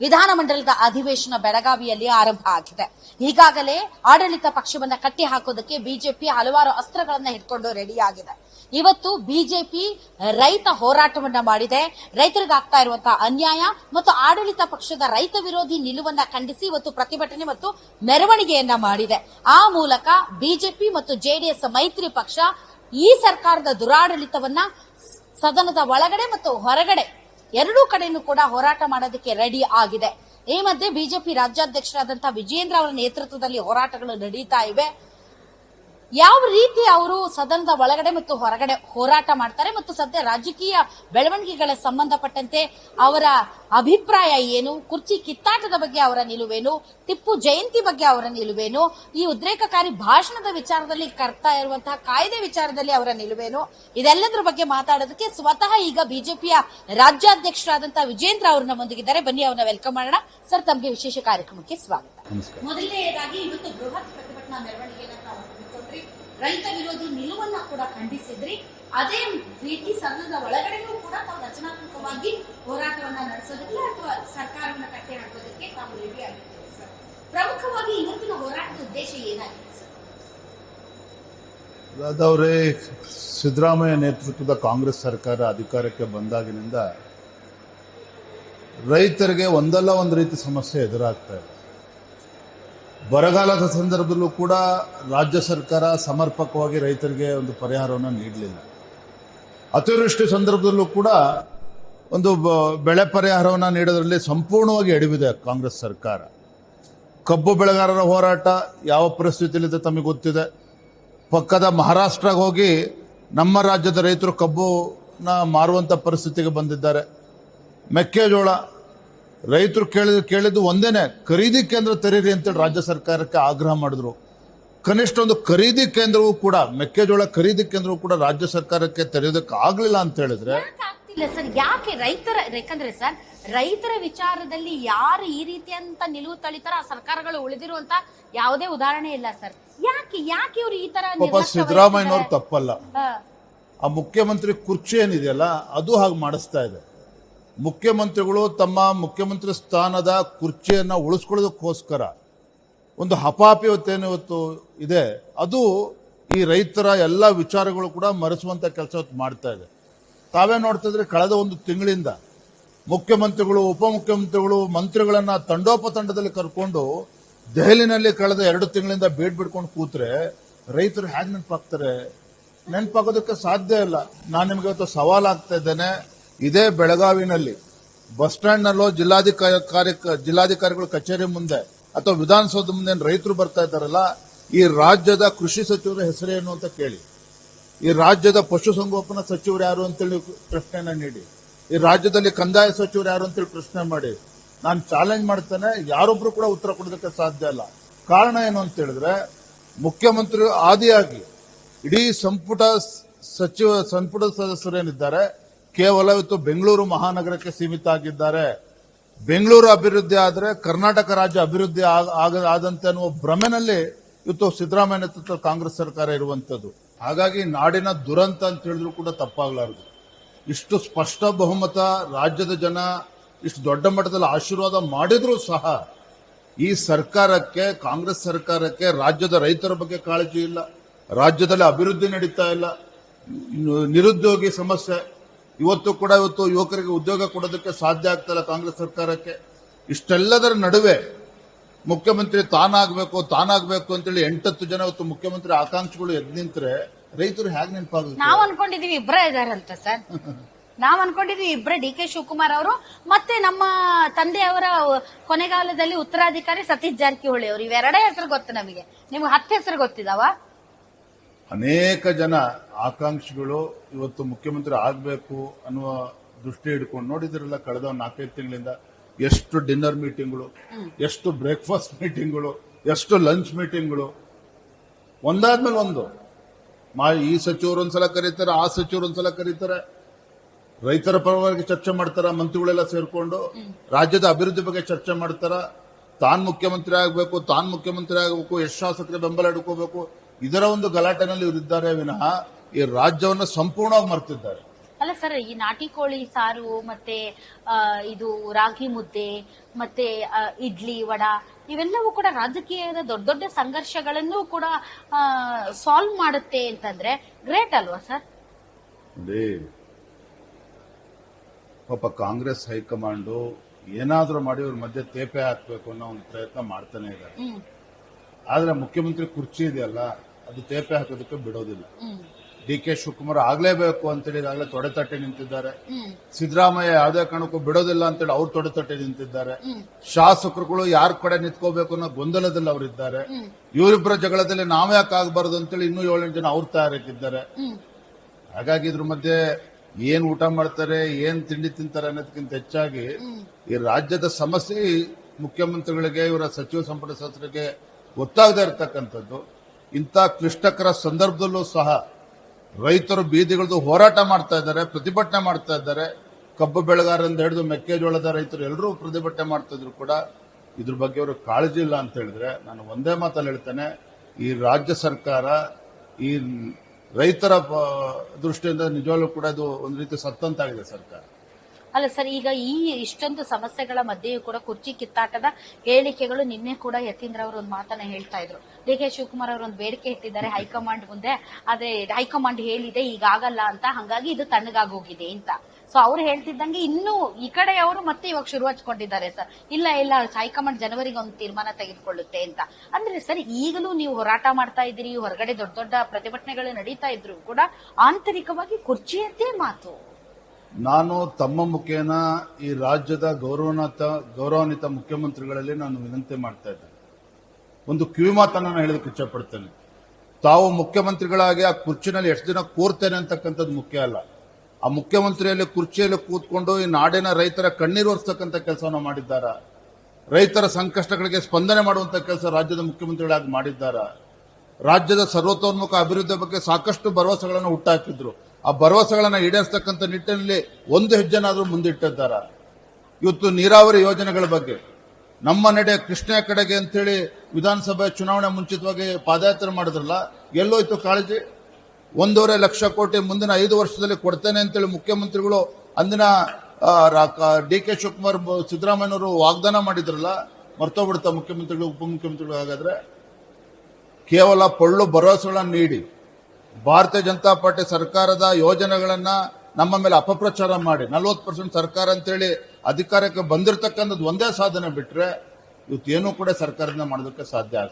ವಿಧಾನಮಂಡಲದ ಅಧಿವೇಶನ ಬೆಳಗಾವಿಯಲ್ಲಿ ಆರಂಭ ಆಗಿದೆ. ಈಗಾಗಲೇ ಆಡಳಿತ ಪಕ್ಷವನ್ನ ಕಟ್ಟಿ ಹಾಕೋದಕ್ಕೆ ಬಿಜೆಪಿ ಹಲವಾರು ಅಸ್ತ್ರಗಳನ್ನ ಹಿಡ್ಕೊಂಡು ರೆಡಿಯಾಗಿದೆ ಇವತ್ತು ಬಿಜೆಪಿ ರೈತ ಹೋರಾಟವನ್ನ ಮಾಡಿದೆ. ರೈತರಿಗಾಗ್ತಾ ಇರುವಂತಹ ಅನ್ಯಾಯ ಮತ್ತು ಆಡಳಿತ ಪಕ್ಷದ ರೈತ ವಿರೋಧಿ ನಿಲುವನ್ನ ಖಂಡಿಸಿ ಇವತ್ತು ಪ್ರತಿಭಟನೆ ಮತ್ತು ಮೆರವಣಿಗೆಯನ್ನ ಮಾಡಿದೆ. ಆ ಮೂಲಕ ಬಿಜೆಪಿ ಮತ್ತು ಜೆಡಿಎಸ್ ಮೈತ್ರಿ ಪಕ್ಷ ಈ ಸರ್ಕಾರದ ದುರಾಡಳಿತವನ್ನ ಸದನದ ಒಳಗಡೆ ಮತ್ತು ಹೊರಗಡೆ ಎರಡೂ ಕಡೆನೂ ಕೂಡ ಹೋರಾಟ ಮಾಡೋದಕ್ಕೆ ರೆಡಿ ಆಗಿದೆ. ಈ ಮಧ್ಯೆ ಬಿಜೆಪಿ ರಾಜ್ಯಾಧ್ಯಕ್ಷರಾದಂತಹ ವಿಜೇಂದ್ರ ಅವರ ನೇತೃತ್ವದಲ್ಲಿ ಹೋರಾಟಗಳು ನಡೀತಾ ಇವೆ. ಯಾವ ರೀತಿ ಅವರು ಸದನದ ಒಳಗಡೆ ಮತ್ತು ಹೊರಗಡೆ ಹೋರಾಟ ಮಾಡ್ತಾರೆ ಮತ್ತು ಸದ್ಯ ರಾಜಕೀಯ ಬೆಳವಣಿಗೆಗಳ ಸಂಬಂಧಪಟ್ಟಂತೆ ಅವರ ಅಭಿಪ್ರಾಯ ಏನು ಕುರ್ಚಿ ಕಿತ್ತಾಟದ ಬಗ್ಗೆ ಅವರ ನಿಲುವೇನು ಟಿಪ್ಪು ಜಯಂತಿ ಬಗ್ಗೆ ಅವರ ನಿಲುವೇನು ಈ ಉದ್ರೇಕಕಾರಿ ಭಾಷಣದ ವಿಚಾರದಲ್ಲಿ ಕರ್ತಾ ಇರುವಂತಹ ಕಾಯ್ದೆ ವಿಚಾರದಲ್ಲಿ ಅವರ ನಿಲುವೇನು ಇದೆಲ್ಲದರ ಬಗ್ಗೆ ಮಾತಾಡೋದಕ್ಕೆ ಸ್ವತಃ ಈಗ ಬಿಜೆಪಿಯ ರಾಜ್ಯಾಧ್ಯಕ್ಷರಾದಂತಹ ವಿಜೇಂದ್ರ ಅವರು ನಮ್ಮೊಂದಿಗಿದ್ದಾರೆ ಬನ್ನಿ ಅವರನ್ನ ವೆಲ್ಕಮ್ ಮಾಡೋಣ. ಸರ್ ತಮಗೆ ವಿಶೇಷ ಕಾರ್ಯಕ್ರಮಕ್ಕೆ ಸ್ವಾಗತ. ಮೊದಲನೆಯದಾಗಿ ಇವತ್ತು ಬೃಹತ್ ಪ್ರತಿಭಟನಾ ಮೆರವಣಿಗೆಯನ್ನು ರೈತ ವಿರೋಧಿ ನಿಲುವನ್ನ ಕೂಡ ಖಂಡಿಸಿದ್ರಿ. ಅದೇ ರೀತಿ ಸದನದ ಒಳಗಡೆನೂ ಕೂಡ ತಾವು ರಚನಾತ್ಮಕವಾಗಿ ಹೋರಾಟವನ್ನ ನಡೆಸೋದಕ್ಕೆ ಅಥವಾ ಸರ್ಕಾರವನ್ನ ಕಟ್ಟೆ ಹಾಕೋದಕ್ಕೆ ತಾವು ರೆಡಿ ಆಗಿರ್ತೀವಿ ಸರ್ ಪ್ರಮುಖವಾಗಿ ಇವತ್ತಿನ ಹೋರಾಟದ ಉದ್ದೇಶ ಏನಾಗಿದೆ ಸರ್ ಅದಾವ್ರೆ ಸಿದ್ದರಾಮಯ್ಯ ನೇತೃತ್ವದ ಕಾಂಗ್ರೆಸ್ ಸರ್ಕಾರ ಅಧಿಕಾರಕ್ಕೆ ಬಂದಾಗಿನಿಂದ ರೈತರಿಗೆ ಒಂದಲ್ಲ ಒಂದು ರೀತಿ ಸಮಸ್ಯೆ ಎದುರಾಗ್ತಾ ಇದೆ. ಬರಗಾಲದ ಸಂದರ್ಭದಲ್ಲೂ ಕೂಡ ರಾಜ್ಯ ಸರ್ಕಾರ ಸಮರ್ಪಕವಾಗಿ ರೈತರಿಗೆ ಒಂದು ಪರಿಹಾರವನ್ನು ನೀಡಲಿಲ್ಲ. ಅತಿವೃಷ್ಟಿ ಸಂದರ್ಭದಲ್ಲೂ ಕೂಡ ಒಂದು ಬೆಳೆ ಪರಿಹಾರವನ್ನು ನೀಡೋದರಲ್ಲಿ ಸಂಪೂರ್ಣವಾಗಿ ಎಡವಿದೆ ಕಾಂಗ್ರೆಸ್ ಸರ್ಕಾರ. ಕಬ್ಬು ಬೆಳೆಗಾರರ ಹೋರಾಟ ಯಾವ ಪರಿಸ್ಥಿತಿಯಲ್ಲಿದೆ ತಮಗೆ ಗೊತ್ತಿದೆ. ಪಕ್ಕದ ಮಹಾರಾಷ್ಟ್ರಗೆ ಹೋಗಿ ನಮ್ಮ ರಾಜ್ಯದ ರೈತರು ಕಬ್ಬುನ ಮಾರುವಂಥ ಪರಿಸ್ಥಿತಿಗೆ ಬಂದಿದ್ದಾರೆ. ಮೆಕ್ಕೆಜೋಳ ರೈತರು ಕೇಳಿದ ಕೇಳಿದ್ದು ಒಂದೇನೆ ಖರೀದಿ ಕೇಂದ್ರ ತೆರೀರಿ ಅಂತೇಳಿ ರಾಜ್ಯ ಸರ್ಕಾರಕ್ಕೆ ಆಗ್ರಹ ಮಾಡಿದ್ರು. ಕನಿಷ್ಠ ಒಂದು ಖರೀದಿ ಕೇಂದ್ರವೂ ಕೂಡ ಮೆಕ್ಕೆಜೋಳ ಖರೀದಿ ಕೇಂದ್ರವೂ ಕೂಡ ರಾಜ್ಯ ಸರ್ಕಾರಕ್ಕೆ ತೆರೆಯೋದಕ್ಕೆ ಆಗಲಿಲ್ಲ ಅಂತ ಹೇಳಿದ್ರೆ? ಯಾಕೆ ಆಗ್ತಿಲ್ಲ ಸರ್? ಯಾಕೆ ರೈತರ ಯಾಕಂದ್ರೆ ಸರ್ ರೈತರ ವಿಚಾರದಲ್ಲಿ ಯಾರು ಈ ರೀತಿ ಅಂತ ನಿಲುವು ತಳಿತಾರ ಆ ಸರ್ಕಾರಗಳು ಉಳಿದಿರುವಂತ ಯಾವುದೇ ಉದಾಹರಣೆ ಇಲ್ಲ ಸರ್. ಯಾಕೆ ಯಾಕೆ ಇವರು ಈ ತರ ಪಾಪ ಸಿದ್ದರಾಮಯ್ಯನವ್ರು ತಪ್ಪಲ್ಲ. ಆ ಮುಖ್ಯಮಂತ್ರಿ ಕುರ್ಚಿ ಏನಿದೆಯಲ್ಲ ಅದು ಹಾಗೆ ಮಾಡಿಸ್ತಾ ಇದೆ. ಮುಖ್ಯಮಂತ್ರಿಗಳು ತಮ್ಮ ಮುಖ್ಯಮಂತ್ರಿ ಸ್ಥಾನದ ಕುರ್ಚಿಯನ್ನು ಉಳಿಸ್ಕೊಳ್ಳೋದಕ್ಕೋಸ್ಕರ ಒಂದು ಹಪಾಪಿವತ್ತೇನು ಇವತ್ತು ಇದೆ. ಅದು ಈ ರೈತರ ಎಲ್ಲ ವಿಚಾರಗಳು ಕೂಡ ಮರೆಸುವಂಥ ಕೆಲಸ ಮಾಡ್ತಾ ಇದೆ. ತಾವೇ ನೋಡ್ತಿದ್ರೆ ಕಳೆದ ಒಂದು ತಿಂಗಳಿಂದ ಮುಖ್ಯಮಂತ್ರಿಗಳು, ಉಪಮುಖ್ಯಮಂತ್ರಿಗಳು ಮಂತ್ರಿಗಳನ್ನ ತಂಡೋಪತಂಡದಲ್ಲಿ ಕರ್ಕೊಂಡು ದೆಹಲಿನಲ್ಲಿ ಕಳೆದ ಎರಡು ತಿಂಗಳಿಂದ ಬೇಡ್ ಬಿಡ್ಕೊಂಡು ಕೂತ್ರೆ ರೈತರು ಹೇಗೆ ನೆನಪಾಗ್ತಾರೆ? ನೆನಪಾಗೋದಕ್ಕೆ ಸಾಧ್ಯ ಇಲ್ಲ. ನಾನು ನಿಮಗೆ ಇವತ್ತು ಸವಾಲ್ ಆಗ್ತಾ ಇದ್ದೇನೆ. ಇದೇ ಬೆಳಗಾವಿನಲ್ಲಿ ಬಸ್ ಸ್ಟ್ಯಾಂಡ್ನಲ್ಲೋ ಜಿಲ್ಲಾಧಿಕಾರಿ ಜಿಲ್ಲಾಧಿಕಾರಿಗಳ ಕಚೇರಿ ಮುಂದೆ ಅಥವಾ ವಿಧಾನಸೌಧ ಮುಂದೆ ರೈತರು ಬರ್ತಾ ಇದ್ದಾರಲ್ಲ, ಈ ರಾಜ್ಯದ ಕೃಷಿ ಸಚಿವರ ಹೆಸರೇನು ಅಂತ ಕೇಳಿ. ಈ ರಾಜ್ಯದ ಪಶುಸಂಗೋಪನಾ ಸಚಿವರು ಯಾರು ಅಂತೇಳಿ ಪ್ರಶ್ನೆಯನ್ನು ನೀಡಿ. ಈ ರಾಜ್ಯದಲ್ಲಿ ಕಂದಾಯ ಸಚಿವರು ಯಾರು ಅಂತೇಳಿ ಪ್ರಶ್ನೆ ಮಾಡಿ. ನಾನು ಚಾಲೆಂಜ್ ಮಾಡ್ತೇನೆ, ಯಾರೊಬ್ರು ಕೂಡ ಉತ್ತರ ಕೊಡೋದಕ್ಕೆ ಸಾಧ್ಯ ಇಲ್ಲ. ಕಾರಣ ಏನು ಅಂತ ಹೇಳಿದ್ರೆ ಮುಖ್ಯಮಂತ್ರಿ ಆದಿಯಾಗಿ ಇಡೀ ಸಂಪುಟ ಸಚಿವ ಸಂಪುಟ ಸದಸ್ಯರೇನಿದ್ದಾರೆ ಕೇವಲ ಇವತ್ತು ಬೆಂಗಳೂರು ಮಹಾನಗರಕ್ಕೆ ಸೀಮಿತ ಆಗಿದ್ದಾರೆ. ಬೆಂಗಳೂರು ಅಭಿವೃದ್ಧಿ ಆದರೆ ಕರ್ನಾಟಕ ರಾಜ್ಯ ಅಭಿವೃದ್ಧಿ ಆದಂತೆ ಅನ್ನುವ ಭ್ರಮೆನಲ್ಲಿ ಇವತ್ತು ಸಿದ್ದರಾಮಯ್ಯ ನೇತೃತ್ವದ ಕಾಂಗ್ರೆಸ್ ಸರ್ಕಾರ ಇರುವಂತದ್ದು. ಹಾಗಾಗಿ ನಾಡಿನ ದುರಂತ ಅಂತ ಹೇಳಿದ್ರು ಕೂಡ ತಪ್ಪಾಗಲಾರದು. ಇಷ್ಟು ಸ್ಪಷ್ಟ ಬಹುಮತ ರಾಜ್ಯದ ಜನ ಇಷ್ಟು ದೊಡ್ಡ ಮಟ್ಟದಲ್ಲಿ ಆಶೀರ್ವಾದ ಮಾಡಿದ್ರೂ ಸಹ ಈ ಸರ್ಕಾರಕ್ಕೆ, ಕಾಂಗ್ರೆಸ್ ಸರ್ಕಾರಕ್ಕೆ, ರಾಜ್ಯದ ರೈತರ ಬಗ್ಗೆ ಕಾಳಜಿ ಇಲ್ಲ. ರಾಜ್ಯದಲ್ಲಿ ಅಭಿವೃದ್ಧಿ ನಡೀತಾ ಇಲ್ಲ. ನಿರುದ್ಯೋಗಿ ಸಮಸ್ಯೆ. ಇವತ್ತು ಕೂಡ ಇವತ್ತು ಯುವಕರಿಗೆ ಉದ್ಯೋಗ ಕೊಡೋದಕ್ಕೆ ಸಾಧ್ಯ ಆಗ್ತಾ ಇಲ್ಲ ಕಾಂಗ್ರೆಸ್ ಸರ್ಕಾರಕ್ಕೆ. ಇಷ್ಟೆಲ್ಲದರ ನಡುವೆ ಮುಖ್ಯಮಂತ್ರಿ ತಾನಾಗಬೇಕು ತಾನಾಗಬೇಕು ಅಂತೇಳಿ ಎಂಟತ್ತು ಜನ ಇವತ್ತು ಮುಖ್ಯಮಂತ್ರಿ ಆಕಾಂಕ್ಷಿಗಳು ಎದ್ ನಿಂತರೆ ರೈತರು ಹೇಗೆ ನೆನಪಾಗುತ್ತೆ? ನಾವ್ ಅನ್ಕೊಂಡಿದೀವಿ ಇಬ್ಬರ ಇದಾರಂತ ಸರ್. ನಾವ್ ಅನ್ಕೊಂಡಿದೀವಿ ಇಬ್ಬರ ಡಿ ಕೆ ಶಿವಕುಮಾರ್ ಅವರು ಮತ್ತೆ ನಮ್ಮ ತಂದೆಯವರ ಕೊನೆಗಾಲದಲ್ಲಿ ಉತ್ತರಾಧಿಕಾರಿ ಸತೀಶ್ ಜಾರಕಿಹೊಳಿ ಅವರು. ಇವೆರಡೇ ಹೆಸರು ಗೊತ್ತು ನಮಗೆ. ನಿಮ್ಗೆ ಹತ್ತು ಹೆಸರು ಗೊತ್ತಿದಾವ? ಅನೇಕ ಜನ ಆಕಾಂಕ್ಷಿಗಳು ಇವತ್ತು ಮುಖ್ಯಮಂತ್ರಿ ಆಗಬೇಕು ಅನ್ನುವ ದೃಷ್ಟಿ ಹಿಡ್ಕೊಂಡು ನೋಡಿದ್ರಲ್ಲ ಕಳೆದ ನಾಲ್ಕೈದು ತಿಂಗಳಿಂದ ಎಷ್ಟು ಡಿನ್ನರ್ ಮೀಟಿಂಗ್ಗಳು, ಎಷ್ಟು ಬ್ರೇಕ್ಫಾಸ್ಟ್ ಮೀಟಿಂಗ್ಗಳು, ಎಷ್ಟು ಲಂಚ್ ಮೀಟಿಂಗ್ಗಳು. ಒಂದಾದ್ಮೇಲೆ ಒಂದು, ಮಾ, ಈ ಸಚಿವರು ಒಂದ್ಸಲ ಕರೀತಾರೆ, ಆ ಸಚಿವರು ಒಂದ್ಸಲ ಕರೀತಾರೆ. ರೈತರ ಪರವಾಗಿ ಚರ್ಚೆ ಮಾಡ್ತಾರ, ಮಂತ್ರಿಗಳೆಲ್ಲ ಸೇರ್ಕೊಂಡು, ರಾಜ್ಯದ ಅಭಿವೃದ್ಧಿ ಬಗ್ಗೆ ಚರ್ಚೆ ಮಾಡ್ತಾರ. ತಾನ್ ಮುಖ್ಯಮಂತ್ರಿ ಆಗಬೇಕು, ತಾನ್ ಮುಖ್ಯಮಂತ್ರಿ ಆಗಬೇಕು ಎಷ್ಟು ಶಾಸಕರ ಬೆಂಬಲ ಹಿಡ್ಕೋಬೇಕು. ಇದರ ಒಂದು ಗಲಾಟೆನಲ್ಲಿ ಇವರಿದ್ದಾರೆ ವಿನಃ ಈ ರಾಜ್ಯವನ್ನು ಸಂಪೂರ್ಣವಾಗಿ ಮರ್ತಿದ್ದಾರೆ. ಅಲ್ಲ ಸರ್ ಈ ನಾಟಿ ಕೋಳಿ ಸಾರು ಮತ್ತೆ ಇದು ರಾಗಿ ಮುದ್ದೆ ಮತ್ತೆ ಇಡ್ಲಿ ವಡ ಇವೆಲ್ಲವೂ ಕೂಡ ರಾಜಕೀಯದ ದೊಡ್ಡ ದೊಡ್ಡ ಸಂಘರ್ಷಗಳನ್ನು ಕೂಡ ಸಾಲ್ವ್ ಮಾಡುತ್ತೆ ಅಂತಂದ್ರೆ ಗ್ರೇಟ್ ಅಲ್ವಾ ಸರ್? ಪಾಪ ಕಾಂಗ್ರೆಸ್ ಹೈಕಮಾಂಡು ಏನಾದ್ರೂ ಮಾಡಿ ಇವ್ರ ಮಧ್ಯೆ ತೇಪೆ ಹಾಕ್ಬೇಕು ಅನ್ನೋ ಒಂದು ಪ್ರಯತ್ನ ಮಾಡ್ತಾನೆ ಇದ್ದಾರೆ. ಆದ್ರೆ ಮುಖ್ಯಮಂತ್ರಿ ಕುರ್ಚಿ ಇದೆಯಲ್ಲ ಅದು ತೇಪೆ ಹಾಕೋದಕ್ಕೆ ಬಿಡೋದಿಲ್ಲ. ಡಿ ಕೆ ಶಿವಕುಮಾರ್ ಆಗ್ಲೇಬೇಕು ಅಂತೇಳಿ ತೊಡೆ ತಟ್ಟೆ ನಿಂತಿದ್ದಾರೆ. ಸಿದ್ದರಾಮಯ್ಯ ಯಾವುದೇ ಕಾರಣಕ್ಕೂ ಬಿಡೋದಿಲ್ಲ ಅಂತೇಳಿ ಅವ್ರು ತೊಡೆತಟ್ಟಿ ನಿಂತಿದ್ದಾರೆ. ಶಾಸಕರುಗಳು ಯಾರ ಕಡೆ ನಿಂತ್ಕೋಬೇಕು ಅನ್ನೋ ಗೊಂದಲದಲ್ಲಿ ಅವರಿದ್ದಾರೆ. ಇವರಿಬ್ಬರ ಜಗಳದಲ್ಲಿ ನಾವೇ ಯಾಕೆ ಹೇಳಿ ಅಂತೇಳಿ ಇನ್ನೂ ಏಳೆಂಟು ಜನ ಅವ್ರು ತಯಾರಾಗಿದ್ದಾರೆ. ಹಾಗಾಗಿ ಇದ್ರ ಮಧ್ಯೆ ಏನ್ ಊಟ ಮಾಡ್ತಾರೆ ಏನ್ ತಿಂಡಿ ತಿಂತಾರೆ ಅನ್ನೋದಕ್ಕಿಂತ ಹೆಚ್ಚಾಗಿ ಈ ರಾಜ್ಯದ ಸಮಸ್ಯೆ ಮುಖ್ಯಮಂತ್ರಿಗಳಿಗೆ ಇವರ ಸಚಿವ ಸಂಪುಟ ಸದಸ್ಯರಿಗೆ ಗೊತ್ತಾಗದೇ ಇರತಕ್ಕಂಥದ್ದು, ಇಂಥ ಕ್ಲಿಷ್ಟಕರ ಸಂದರ್ಭದಲ್ಲೂ ಸಹ ರೈತರು ಬೀದಿಗಳದ್ದು ಹೋರಾಟ ಮಾಡ್ತಾ ಇದ್ದಾರೆ, ಪ್ರತಿಭಟನೆ ಮಾಡ್ತಾ ಇದ್ದಾರೆ. ಕಬ್ಬು ಬೆಳೆಗಾರರಿಂದ ಹಿಡಿದು ಮೆಕ್ಕೆಜೋಳದ ರೈತರು ಎಲ್ಲರೂ ಪ್ರತಿಭಟನೆ ಮಾಡ್ತಾ ಇದ್ರು ಕೂಡ ಇದ್ರ ಬಗ್ಗೆ ಅವರು ಕಾಳಜಿ ಇಲ್ಲ ಅಂತ ಹೇಳಿದ್ರೆ ನಾನು ಒಂದೇ ಮಾತಲ್ಲಿ ಹೇಳ್ತೇನೆ. ಈ ರಾಜ್ಯ ಸರ್ಕಾರ ಈ ರೈತರ ದೃಷ್ಟಿಯಿಂದ ನಿಜವಾಗ್ಲೂ ಕೂಡ ಇದು ಒಂದು ರೀತಿ ಸತ್ತಂತಾಗಿದೆ ಸರ್ಕಾರ. ಅಲ್ಲ ಸರ್, ಈಗ ಈ ಇಷ್ಟೊಂದು ಸಮಸ್ಯೆಗಳ ಮಧ್ಯೆಯೂ ಕೂಡ ಕುರ್ಚಿ ಕಿತ್ತಾಟದ ಹೇಳಿಕೆಗಳು ನಿನ್ನೆ ಕೂಡ ಯತೀಂದ್ರ ಅವರು ಒಂದು ಮಾತನ್ನ ಹೇಳ್ತಾ ಇದ್ರು. ಡಿ ಕೆ ಶಿವಕುಮಾರ್ ಅವರು ಒಂದು ಬೇಡಿಕೆ ಇಟ್ಟಿದ್ದಾರೆ ಹೈಕಮಾಂಡ್ ಮುಂದೆ. ಆದ್ರೆ ಹೈಕಮಾಂಡ್ ಹೇಳಿದೆ, ಈಗ ಆಗಲ್ಲ ಅಂತ. ಹಂಗಾಗಿ ಇದು ತಣ್ಣಗಾಗೋಗಿದೆ ಅಂತ. ಸೊ ಅವ್ರು ಹೇಳ್ತಿದ್ದಂಗೆ ಇನ್ನೂ ಈ ಕಡೆ ಅವರು ಮತ್ತೆ ಇವಾಗ ಶುರು ಹಚ್ಕೊಂಡಿದ್ದಾರೆ ಸರ್. ಇಲ್ಲ ಇಲ್ಲ, ಹೈಕಮಾಂಡ್ ಜನವರಿಗೆ ಒಂದು ತೀರ್ಮಾನ ತೆಗೆದುಕೊಳ್ಳುತ್ತೆ ಅಂತ. ಅಂದ್ರೆ ಸರ್, ಈಗಲೂ ನೀವು ಹೋರಾಟ ಮಾಡ್ತಾ ಇದ್ದೀರಿ, ಹೊರಗಡೆ ದೊಡ್ಡ ದೊಡ್ಡ ಪ್ರತಿಭಟನೆಗಳು ನಡೀತಾ ಇದ್ರು ಕೂಡ ಆಂತರಿಕವಾಗಿ ಕುರ್ಚಿಯದ್ದೇ ಮಾತು. ನಾನು ತಮ್ಮ ಮುಖೇನ ಈ ರಾಜ್ಯದ ಗೌರವನಾಥ ಗೌರವಾನ್ವಿತ ಮುಖ್ಯಮಂತ್ರಿಗಳಲ್ಲಿ ನಾನು ವಿನಂತಿ ಮಾಡ್ತಾ ಇದ್ದೇನೆ. ಒಂದು ಕಿವಿ ಮಾತನ್ನು ನಾನು ಇಚ್ಛಪಡ್ತೇನೆ. ತಾವು ಮುಖ್ಯಮಂತ್ರಿಗಳಾಗಿ ಆ ಕುರ್ಚಿನಲ್ಲಿ ಎಷ್ಟು ದಿನ ಕೂರ್ತೇನೆ ಅಂತಕ್ಕಂಥದ್ದು ಮುಖ್ಯ ಅಲ್ಲ. ಆ ಮುಖ್ಯಮಂತ್ರಿಯಲ್ಲಿ ಕುರ್ಚಿಯಲ್ಲಿ ಕೂತ್ಕೊಂಡು ಈ ನಾಡಿನ ರೈತರ ಕಣ್ಣೀರು ಒರೆಸ್ತಕ್ಕಂಥ ಕೆಲಸವನ್ನು ಮಾಡಿದ್ದಾರ? ರೈತರ ಸಂಕಷ್ಟಗಳಿಗೆ ಸ್ಪಂದನೆ ಮಾಡುವಂಥ ಕೆಲಸ ರಾಜ್ಯದ ಮುಖ್ಯಮಂತ್ರಿಗಳಾಗಿ ಮಾಡಿದ್ದಾರ? ರಾಜ್ಯದ ಸರ್ವತೋನ್ಮುಖ ಅಭಿವೃದ್ಧಿ ಬಗ್ಗೆ ಸಾಕಷ್ಟು ಭರವಸೆಗಳನ್ನು ಹುಟ್ಟಾಕಿದ್ರು. ಆ ಭರವಸೆಗಳನ್ನು ಈಡೇರಿಸ್ತಕ್ಕಂಥ ನಿಟ್ಟಿನಲ್ಲಿ ಒಂದು ಹೆಜ್ಜೆನಾದ್ರೂ ಮುಂದಿಟ್ಟಿದ್ದಾರೆ. ಇವತ್ತು ನೀರಾವರಿ ಯೋಜನೆಗಳ ಬಗ್ಗೆ. ನಮ್ಮ ನಡೆ ಕೃಷ್ಣ ಕಡೆಗೆ ಅಂತೇಳಿ ವಿಧಾನಸಭೆ ಚುನಾವಣೆ ಮುಂಚಿತವಾಗಿ ಪಾದಯಾತ್ರೆ ಮಾಡಿದ್ರಲ್ಲ ಎಲ್ಲೋಯ್ತು ಕಾಳಜಿ? ಒಂದೂವರೆ ಲಕ್ಷ ಕೋಟಿ ಮುಂದಿನ ಐದು ವರ್ಷದಲ್ಲಿ ಕೊಡ್ತೇನೆ ಅಂತೇಳಿ ಮುಖ್ಯಮಂತ್ರಿಗಳು ಅಂದಿನ ಡಿ ಕೆ ಶಿವಕುಮಾರ್ ಸಿದ್ದರಾಮಯ್ಯನವರು ವಾಗ್ದಾನ ಮಾಡಿದ್ರಲ್ಲ ಮರ್ತೋಗ್ಬಿಡ್ತಾ ಮುಖ್ಯಮಂತ್ರಿಗಳು, ಉಪಮುಖ್ಯಮಂತ್ರಿಗಳು ಹಾಗಾದ್ರೆ. ಕೇವಲ ಪೊಳ್ಳು ಭರವಸೆಗಳನ್ನು ನೀಡಿ ಭಾರತೀಯ ಜನತಾ ಪಾರ್ಟಿ ಸರ್ಕಾರದ ಯೋಜನೆಗಳನ್ನ ನಮ್ಮ ಮೇಲೆ ಅಪಪ್ರಚಾರ ಮಾಡಿ, ನಲ್ವತ್ತು ಪರ್ಸೆಂಟ್ ಸರ್ಕಾರ ಅಂತೇಳಿ ಅಧಿಕಾರಕ್ಕೆ ಬಂದಿರತಕ್ಕಂಥದ್ದು ಒಂದೇ ಸಾಧನೆ ಬಿಟ್ರೆ ಇವತ್ತೇನೂ ಕೂಡ ಸರ್ಕಾರದಿಂದ ಮಾಡೋದಕ್ಕೆ ಸಾಧ್ಯ ಆಗ್ತದೆ